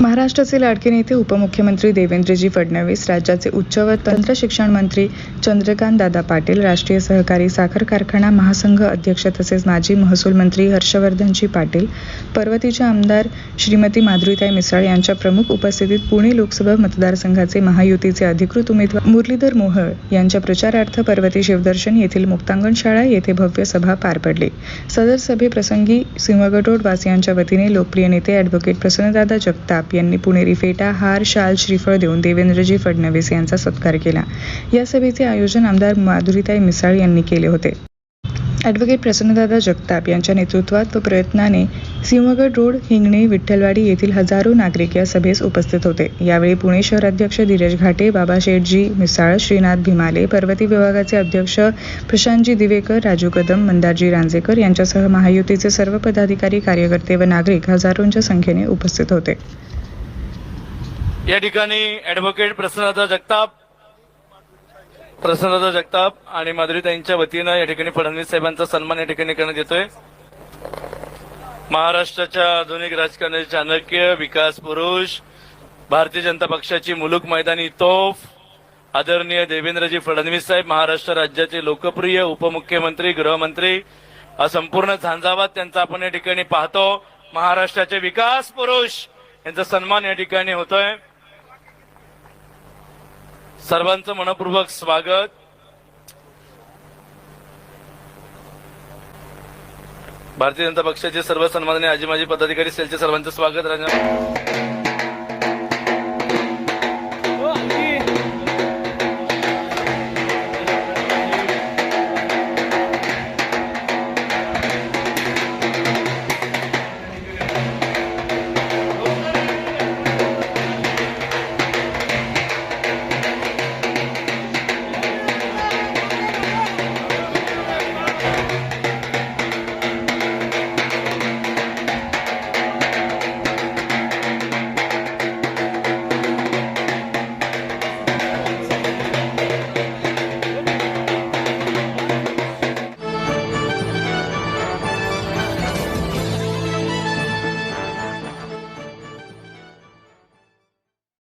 महाराष्ट्राचे लाडके नेते उपमुख्यमंत्री देवेंद्रजी फडणवीस राज्याचे उच्च व तंत्र शिक्षण मंत्री चंद्रकांत दादा पाटील राष्ट्रीय सहकारी साखर कारखाना महासंघ अध्यक्ष तसेच माजी महसूल मंत्री हर्षवर्धनजी पाटील पर्वतीचे आमदार श्रीमती माधुरीताई मिसाळ यांच्या प्रमुख उपस्थितीत पुणे लोकसभा मतदारसंघाचे महायुतीचे अधिकृत उमेदवार मुरलीधर मोहळ यांच्या प्रचारार्थ पर्वती शिवदर्शन येथील मुक्तांगण शाळा येथे भव्य सभा पार पडली. सदर सभेप्रसंगी सिंहगड वासियांच्या वतीने लोकप्रिय नेते ॲडव्होकेट प्रसन्नदादा जगताप यांनी पुणेरी फेटा हार शाल श्रीफळ देऊन देवेंद्रजी फडणवीस यांचा सत्कार केला. या सभेचे आयोजन आमदार माधुरीताई मिसाळ यांनी केले होते. ॲडव्होकेट प्रसन्नदादा जगताप यांच्या नेतृत्वात व प्रयत्नाने सिंहगड रोड हिंगणे विठ्ठलवाडी येथील हजारो नागरिक या सभेस उपस्थित होते. यावेळी पुणे शहराध्यक्ष धीरज घाटे बाबा शेठजी मिसाळ श्रीनाथ भिमाले पर्वती विभागाचे अध्यक्ष प्रशांतजी दिवेकर राजू कदम मंदारजी रांजेकर यांच्यासह महायुतीचे सर्व पदाधिकारी कार्यकर्ते व नागरिक हजारोंच्या संख्येने उपस्थित होते. या ठिकाणी ऍडव्होकेट प्रसन्नदा जगताप प्रसन्नदा जगताप आणि माधुरीताईंच्या वतीनं या ठिकाणी फडणवीस साहेबांचा सन्मान या ठिकाणी करण्यात येतोय. महाराष्ट्राच्या आधुनिक राजकारणाचे चाणक्य विकास पुरुष भारतीय जनता पक्षाची मुलूक मैदानी तोफ आदरणीय देवेंद्रजी फडणवीस साहेब महाराष्ट्र राज्याचे लोकप्रिय उपमुख्यमंत्री गृहमंत्री हा संपूर्ण झंझावात त्यांचा आपण या ठिकाणी पाहतो. महाराष्ट्राचे विकास पुरुष यांचा सन्मान या ठिकाणी होतोय. सर्वांचं मनपूर्वक स्वागत. भारतीय जनता पक्षाचे सर्व सन्माननीय आजी माजी पदाधिकारी सेलचे सर्वांचं स्वागत. राजा